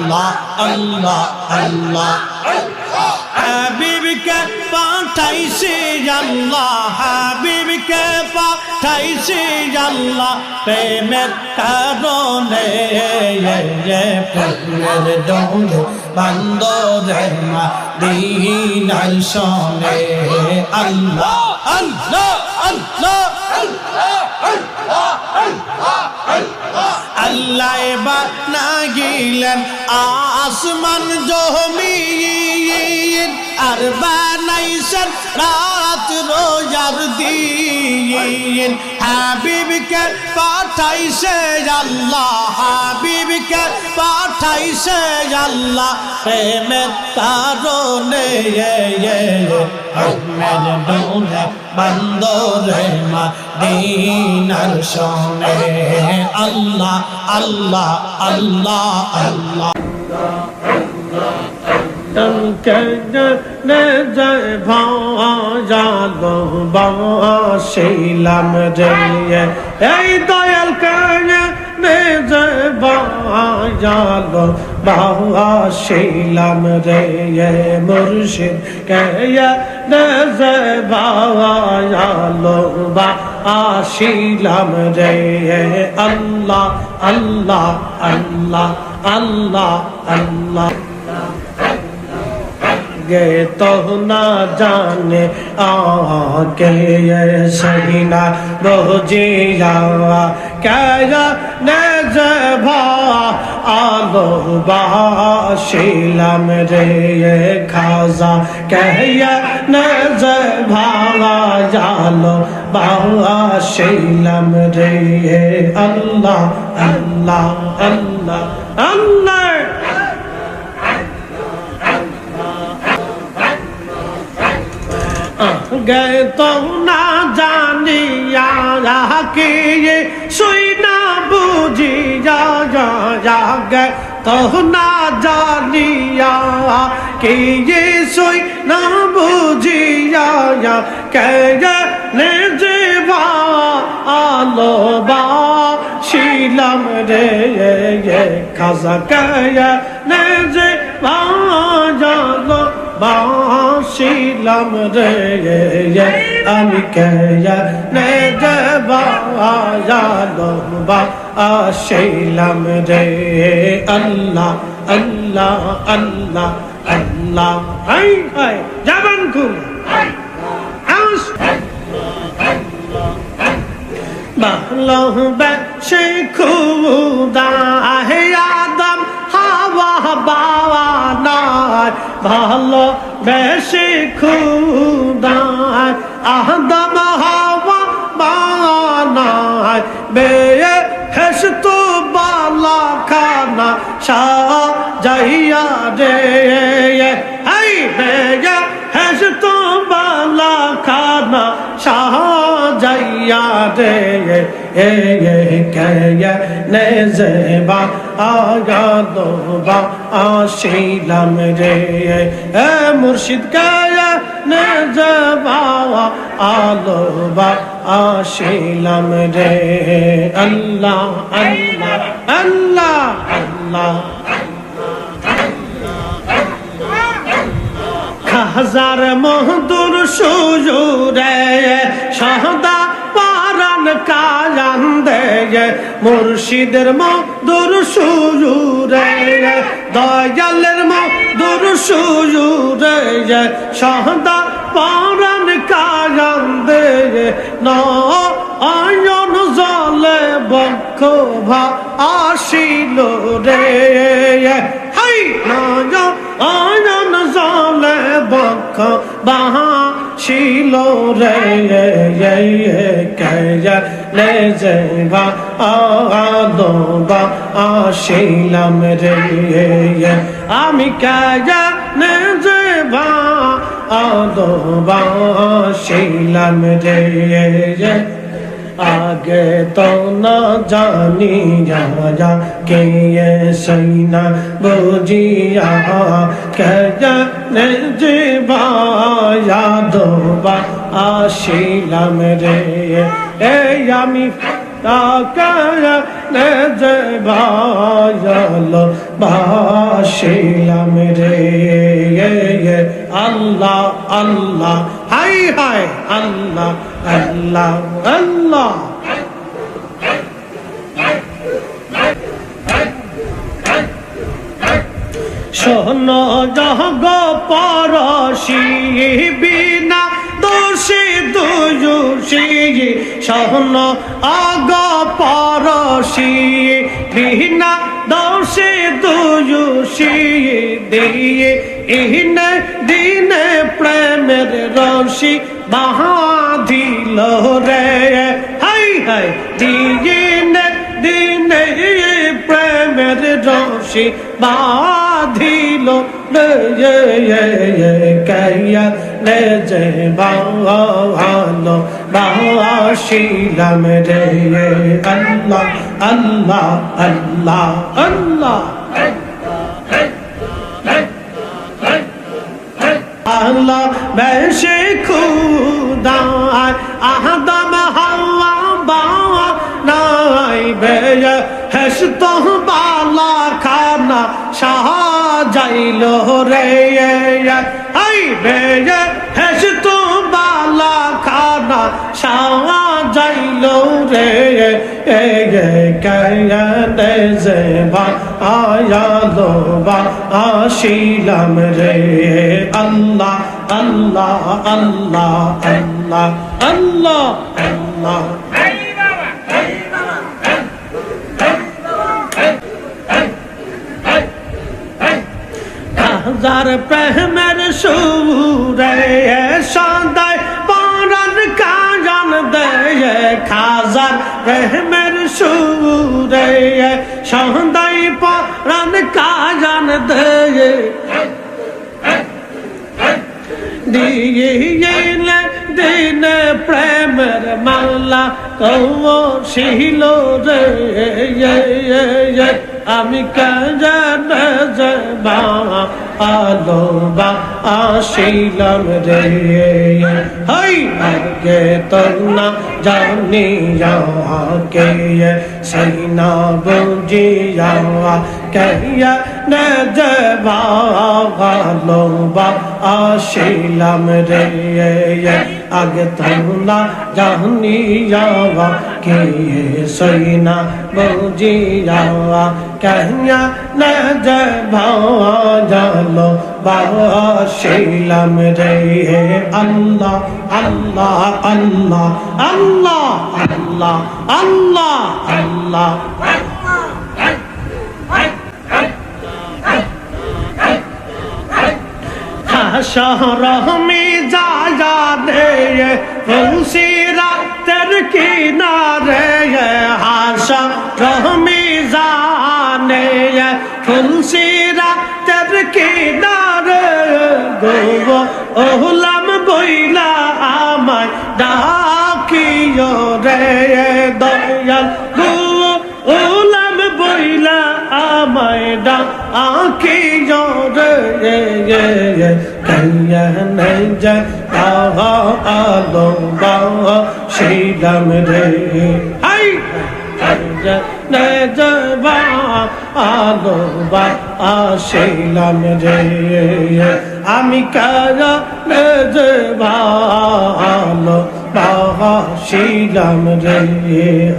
আল্লাহ আল্লাহ আল্লাহ। হাবিবকে পাঠাইছে আল্লাহ, হাবিবকে পাঠাইছে আল্লাহ। প্রেমের কারণে প্রেমের ডোলে বান্দরে দিনার সনে। আল্লাহ আল্লাহ আল্লাহ আল্লাহ। এবার না গিলেন আসমান জমিন আর বানাইছেন রাত রোজার দিন। হাবিবকে পাঠাইছে আল্লাহ। হাবিবকে পাঠাইছে আল্লাহ, প্রেমের কারণে। আহমেদ ডোলে বন্দরে মা দিনার সনে আল্লাহ আল্লাহ আল্লাহ। আল্লাহ ভালো বাসিলাম রে এই দয়াল কানে ভালো বাসিলাম রে মুর্শিদ কে ভালো বাসিলাম রে আল্লাহ আল্লাহ আল্লাহ আল্লাহ আল্লাহ گئے تو نہ جانے آ کے شہینہ رو جیا کیا نجبا آلو باشیلم رے خاضا کہیا نجبا جالو باشیلم رے اللہ اللہ اللہ اللہ اللہ গে তো না জানিয়া কে শুই না বুঝিয়া যা গে তো না জানিয়া কে শুই না বুঝিয়া কে নে জীবা আলো বা শিলাম রে খাজা কে নে জীবা বাঁশিলাম রে আমি কেয়ানে যাবায়ালো বাঁশিলাম রে। আল্লাহ আল্লাহ আল্লাহ আল্লাহ। হাই হাই, যাবান খুব। আস। বাহলো বে সে খুদা হে আদা। হাওয়া বাবা নাই ভালো, বেশি খুদায় আহদম হাওয়া বানায়, বেয়ে হেস তো বালা খানা শাহ যাইয়া রে আশিলাম রে এ মুর্শিদ কায়া নে জবা আলো বা আশিলাম রে আল্লাহ আল্লাহ আল্লাহ আল্লাহ হাজার মহদুর সুজুরে সহদা পারান কায়ান দে মুর্শিদের মধুর সুজুরে দয়ালের মধুর সুজুরে সহদা পারান কায়ান দে নয়ন জলে বক্ষ ভা আসিল রে। হাই! নয় আনন জলে বক্ষ বাহা শিল রে লে, যে ভা আদো বা আসিলাম রে আমি কাজা নে যে ভা আদো বা আসিলাম রে। আগে তো না জানি যা কে সৈনা বুঝিয়া কে জানে যে বায়া দোবা আসিলাম রে এ আমি বাসিলাম রে আল্লাহ আল্লাহ হাই হাই, আল্লাহ আল্লাহ আল্লাহ। শোন জগ পরশি বিনা দোষী দুষি শোন অগ পরশি বিনা দোষী দুষি দিয়ে ইহনে দিনে প্রেমের রশি বাহাদিল রে। হাই হাই, দিনে দিনে প্রেমের রশি বাঁধিল কাইয়া রে যে ভালো বাসিলাম রে। আল্লাহ আল্লাহ আল্লাহ আল্লাহ। আল্লাহ বেশে খুদার, আদম, হাওয়া, বাওয়া নাই, বেয় হেসত বালা খানা সাজাইল রে আই বেয় হেসত বালা খানা সাজাইল রে। এ কয়নে যে বা আয়ালো বা আশিলাম রে আল্লাহ আল্লাহ আল্লাহ আল্লাহ আল্লাহ আল্লাহ হাজার প্রেমের সুরে সদায় কাজান দে খাজার প্রেমের সুরে সদাই পরান কাজান দে দিলে দিন প্রেমের মাল্লা কৌ শিল রে, আমি কাজান যে আলো বা আসিলাম রে। হই! আগে তো না জানি কে সেই না বুঝি যাওয়া কহিয়া নে যে ভালো বা আসিলাম রে। আগে তো না জানি কে সেই না বুঝি যাওয়া কহিয়া নে যে ভালো বাসিলাম রে আল্লাহ আল্লাহ আল্লাহ আল্লাহ আল্লাহ আল্লাহ আল্লাহ। শহরমি যা দে ফুলসি রাতের কিনারে হাসা রহমি জানে ফুলসি রাতের কিনারে গো ওহলাম বইলা আমায় ডাকিও রে দয়াল গো ওলাম বইলা আমায় ডাকিও রে কইয়া নাই যা আলো বাবা শিলাম রে। হাই! যাবা আলো বা আসিলাম রে আমি কারা যাবা আলো বাসিলাম রে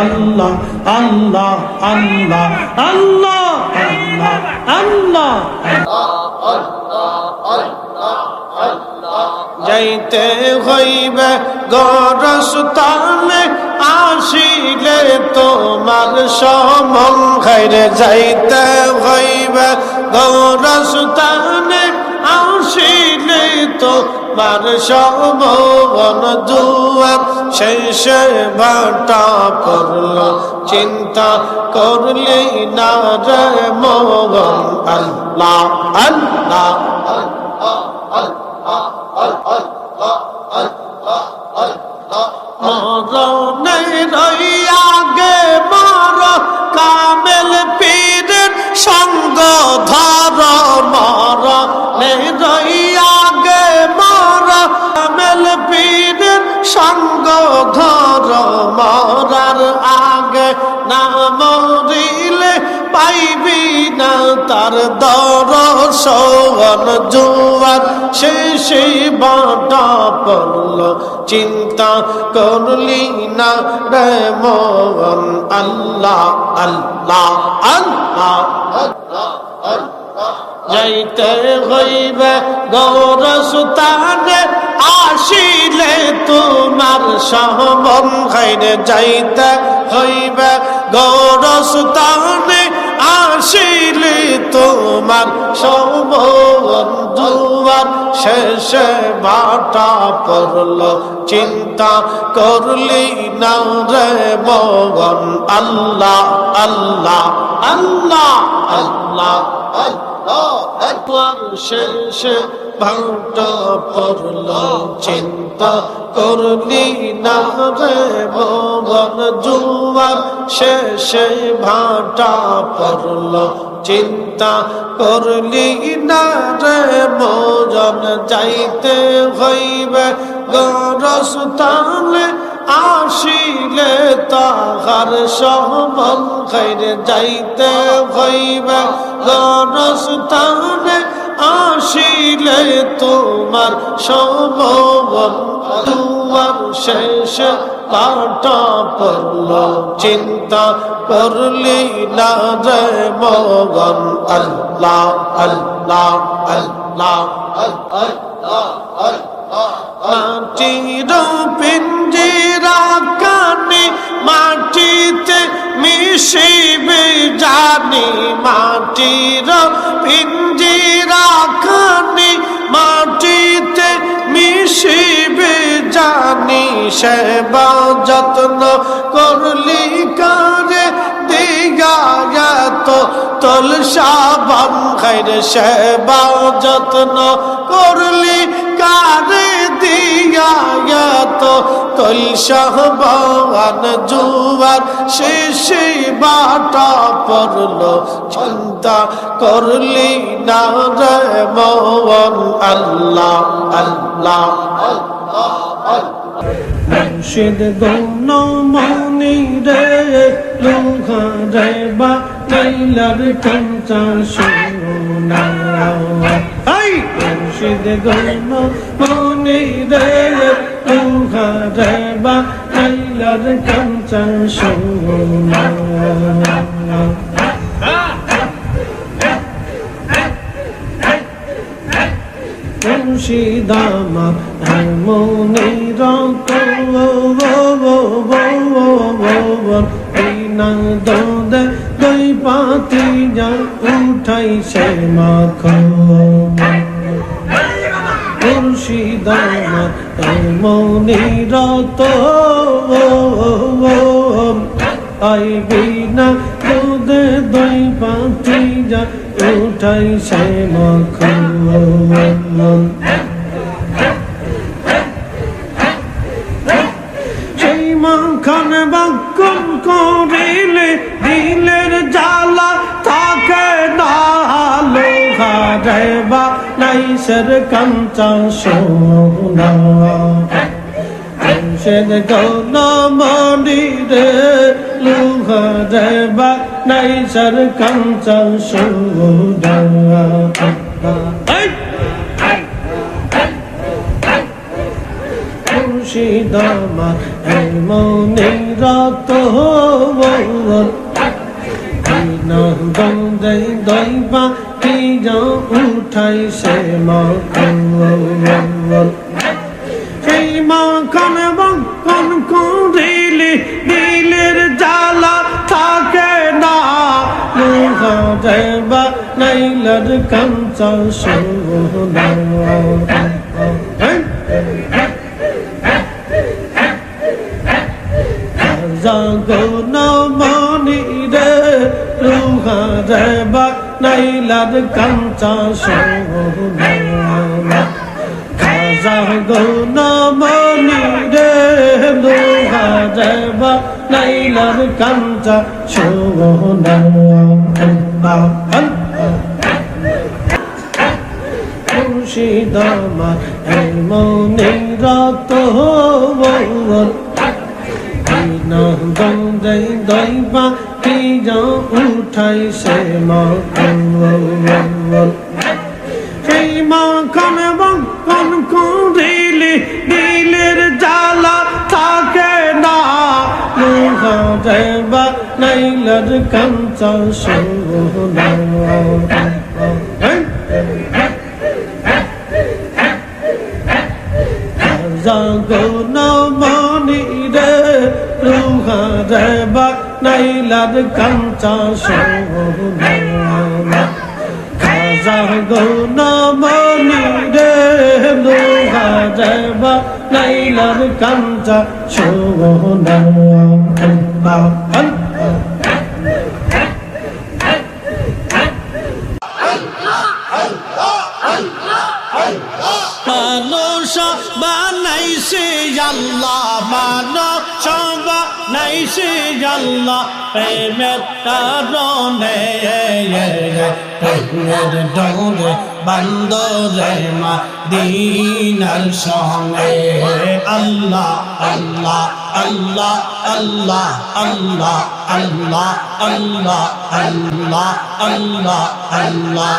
আল্লাহ আল্লাহ আল্লাহ আল্লাহ আল্লাহ। যাইতে হইবে গরস্তানে আসিলে তোমার সমন যাইতে হইবে গরস্তানে আসিলে তোমার সমন দুয়ার। শেষে ভাটা পড়ল চিন্তা করলি না রে মোহন? আল্লাহ আল্লাহ। মরণে পাইবি না তার দরসন জোয়ার শেষে বাটা পড়ল, চিন্তা করলি না রে মন আল্লাহ আল্লাহ আল্লাহ। যাইতে হইবে গৌরসুতানে, আসিলে তোমার সহমন। খাইরে যাইতে হইবে গৌরসুতানে আসিলে তোমার সমার শেষে বাটা পড়ল, চিন্তা করলি না রে মগন আল্লাহ আল্লাহ আল্লাহ আল্লাহ। চিন্তা করলি না রে মগন জুয়ার শেষে ভাটা পড়ল, চিন্তা করলি না রে মজন যাইতে হইবে গরস্তানে আসিলে তাহার সহমন খাইরে যাইতে হইবে। গরস্তানে আসিলে তোমার সমবন তোমার শেষ পাটা পড়ল, চিন্তা করলি না রে মগন আল্লাহ আল্লাহ আল্লাহ। মাটির পিঞ্জিরা কানে মাটিতে মিশিবে জানি, মাটির পিঞ্জিরা কানে মাটিতে মিশিবে জানি, সেবা যত্ন করলি কারে দিগা তো তলসা বাম, খাইর সেবা যত্ন করলি কারে দিয়া তো তলসা বান জুয়ার? শেষে বাটা পড়ল, চিন্তা করলি না রে মন আল্লাহ আল্লাহ। মুর্শিদ গৌন মনি রে লোহা রে বা লাইলার কাঞ্চা সোনা মুর্শিদ গৌন মনি রে লোহা রে বা লাইলার কাঞ্চা সোনা মুর্শিদামা মনির না দোদে দই পাতি যা উঠাই সে মাখ মুর্শিদামা মনির তো আইবি না দোদে দই পাতি যা উঠাই সে মাখ বাক্যম করিলে দিলের জ্বালা থাকে না। লোহা রেবা নাইসের কাঞ্চা সোনা। সেদ গৌন মনি রে, লোহা রেবা নাইসের কাঞ্চা সোনা। মুর্শিদামা মনে রত গঙ্গে দৈবা কি উঠাই সে মকন সেই মাখন বঙ্কন করিলি দিলের জ্বালা থাকে না। দেবা, নাইলার কাঞ্চা সোনা তার কাঞ্চা সহনা খাজা গৌনামণি রে দোহা যাবা লাইলার কাঞ্চা সহনা আল্লাহ খুশিদ যাও উঠাইছে মকন সেই মাখন বঙ্কন করিলি দিলের জ্বালা থাকে না। দেবা নাইলার কাঞ্চা সোনা জাগন মনি রে রুহা দেবা নাইলার কাঞ্চা সহনা খাজা গৌনামণি রে লোহা যাবা নাইলার কাঞ্চা সহনা বানাইছে আল্লাহ মানুষ বানাইছে আল্লাহ, প্রেমের কারণে, প্রেমের ডোরে বান্দরে মা দিনার সঙ্গে। আল্লাহ আল্লাহ আল্লাহ আল্লাহ আল্লাহ আল্লাহ আল্লাহ আল্লাহ আল্লাহ আল্লাহ।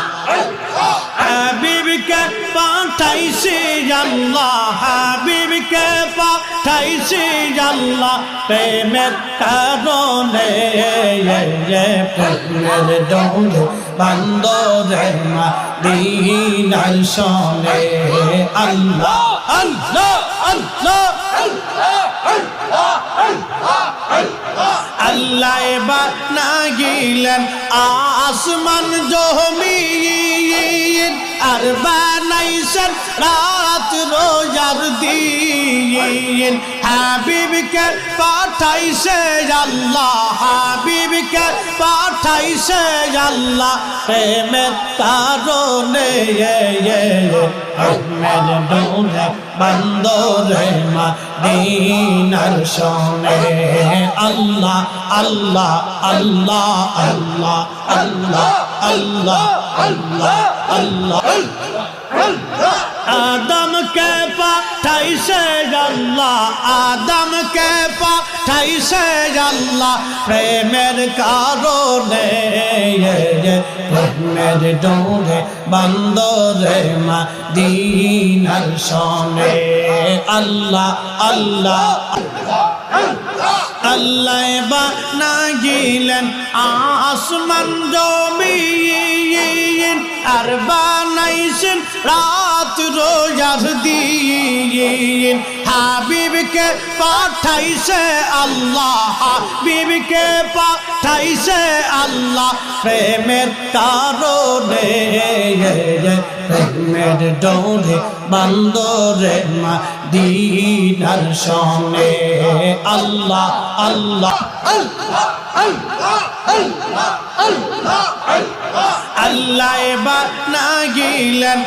হাবিবকে পাঠাইছে আল্লাহ হাবিবকে পাঠাইছে আল্লাহ প্রেমের কারণে প্রেমের ডোরে বান্দরে মা দিনার সনে। আল্লাহ আল্লাহ আল্লাহ আল্লাহ এবার না গিলেন আসমান আর বানাইছেন রাত রোজার দিন। হাবিবকে পাঠাইছে আল্লাহ, হাবিবকে পাঠাইছে আল্লাহ, প্রেমের কারণে আহমেদ ডোরে বন্দরে মা দিনার সনে আল্লাহ আল্লাহ আল্লাহ আল্লাহ আল্লাহ আল্লাহ। আল্লাহ আদমকে পাঠাইছে আল্লাহ আদমকে পাঠাইছে আল্লাহ প্রেমের কারণে প্রেমের ডোরে বান্দরে মা দিনার সনে আল্লাহ আল্লাহ আল্লাহ বা না গিলেন আসমান জমিন আর বানাইছেন রাত রোজার দিন হাবিবকে পাঠাইছে আল্লাহ হাবিবকে পাঠাইছে আল্লাহ প্রেমের কারণে প্রেমের ডোরে, বান্দরে মা দিনার সনে আল্লাহ আল্লাহ আল্লাহ এবার না গিলেন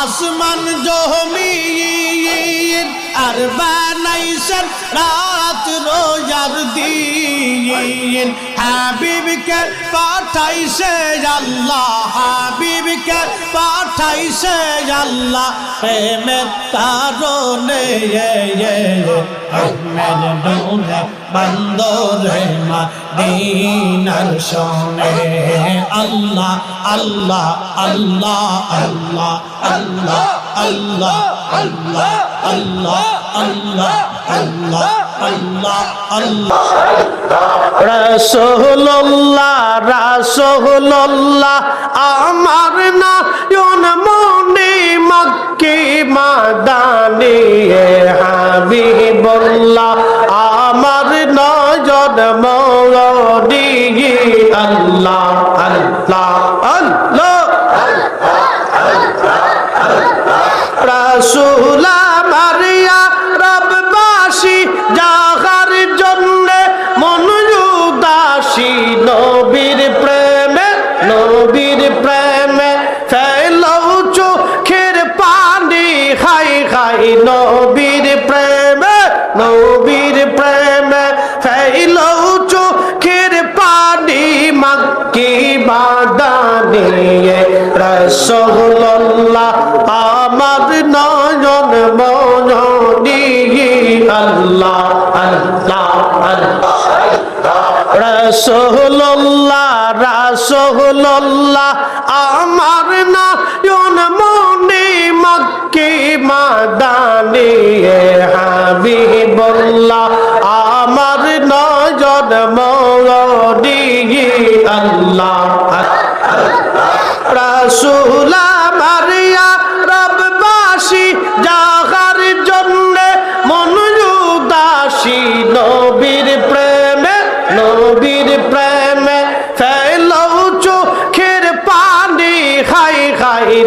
আসমান জমিন আর বানাইছেন রোজার দিন হাবিবকে পাঠাইছে আল্লাহ, হাবিবকে পাঠাইছে আল্লাহ। প্রেমের কারণে আহমেদ ডোরে বন্দরে মা দিনার আল্লাহ আল্লাহ আল্লাহ আল্লাহ আল্লাহ আল্লাহ আল্লাহ আল্লাহ। আল্লাহ আল্লাহ আমার নয়ন মনে মক্কি মাদানি হাবিবুল্লাহ আমার নয়ন মনি আল্লাহ আল্লাহ আল্লাহ রসোল্লাহ রসোল্লাহ আমার নয়ন মনে মক্কি মাদানি হাবিবুল্লাহ আমার নয়ন মনি আল্লাহ। রাসূলা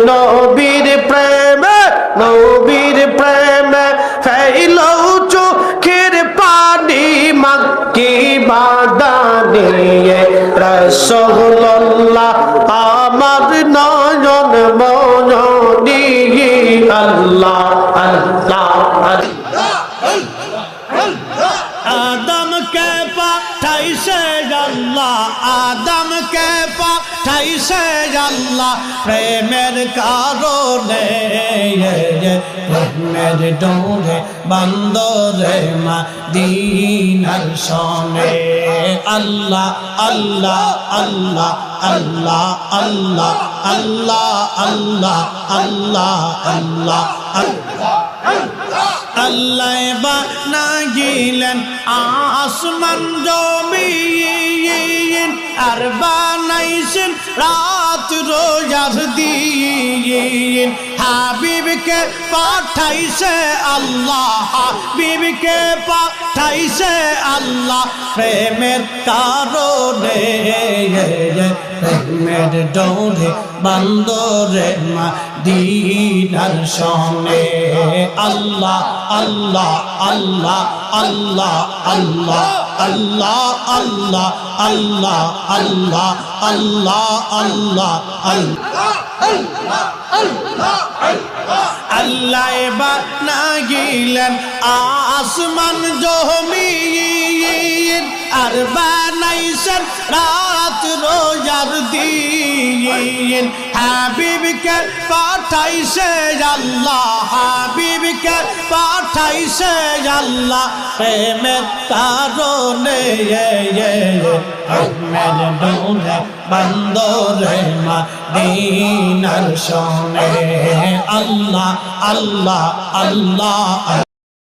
নবীর প্রেমে নবীর প্রেমে ফেলৌ চোখের পানি মাক্কি বাদানিয়ে রসুল্লাহ আমার নয়ন মন আল্লাহ আল্লাহ আল্লাহ। পাঠাইছে আল্লাহ, প্রেমের কারণে। প্রেমের ডোরে বান্দরে মা দিনার সনে। আল্লাহ আল্লাহ আল্লাহ আল্লাহ আল্লাহ আল্লাহ আল্লাহ আল্লাহ আল্লাহ আল্লাহ। আল্লাহ বানা গিলেন আসমান জমিন আর বানাইছেন, রাত রোজার দিন। হাবিবকে পাঠাইছে আল্লাহ, হাবিবকে পাঠাইছে আল্লাহ। প্রেমের কারণে, প্রেমের ডোরে, বান্দরে মা দিনার সনে। আল্লাহ আল্লাহ আল্লাহ আল্লাহ আল্লাহ আল্লাহ আল্লাহ আল্লাহ। আল্লাহ আল্লাহ আল্লাহ আল্লাহ আল্লাহ। বানা গিলেন আসমান জমিন আর বানাইছেন রাত রোজার দিন। হাবিবকে পাঠাইছে আল্লাহ, হাবিবকে পাঠাইছে আল্লাহ, প্রেমের কারণে আহমেদ ডোলে বন্দরে মা দিনার আল্লাহ আল্লাহ আল্লাহ।